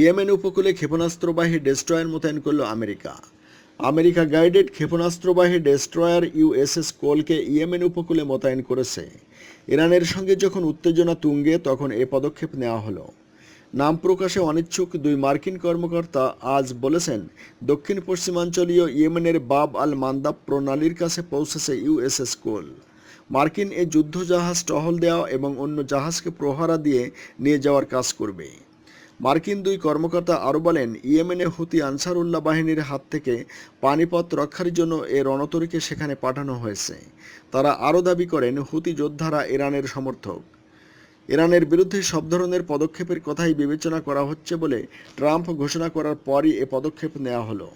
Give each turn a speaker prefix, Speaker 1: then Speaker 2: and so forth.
Speaker 1: Yemen উপকূলে ক্ষেপণাস্ত্রবাহী destroyer মোতায়েন করল আমেরিকা। আমেরিকা গাইডেড ক্ষেপণাস্ত্রবাহী ডেস্ট্রয়ার ইউএসএস কোলকে ইয়েমেন উপকূলে মোতায়েন করেছে। ইরানের সঙ্গে যখন উত্তেজনা তুঙ্গে, তখন এ পদক্ষেপ নেওয়া হলো। নাম প্রকাশে অনিচ্ছুক দুই মার্কিন কর্মকর্তা আজ বলেছেন, দক্ষিণ পশ্চিমাঞ্চলীয় ইয়েমেনের বাব আল মান্দাব প্রণালীর কাছে পৌঁছেছে ইউএসএস কোল। মার্কিন এ যুদ্ধজাহাজ টহল দেওয়া এবং অন্য জাহাজকে প্রহারা দিয়ে নিয়ে যাওয়ার কাজ করবে। মার্কিন দুই কর্মকর্তা আরও বলেন, ইয়েমেনে হুতি আনসারুল্লাহ বাহিনীর হাত থেকে পানিপথ রক্ষার জন্য এ রণতরীকে সেখানে পাঠানো হয়েছে। তারা আরও দাবি করেন, হুতি যোদ্ধারা ইরানের সমর্থক। ইরানের বিরুদ্ধে সব ধরনের পদক্ষেপের কথাই বিবেচনা করা হচ্ছে বলে ট্রাম্প ঘোষণা করার পরই এ পদক্ষেপ নেওয়া হলো।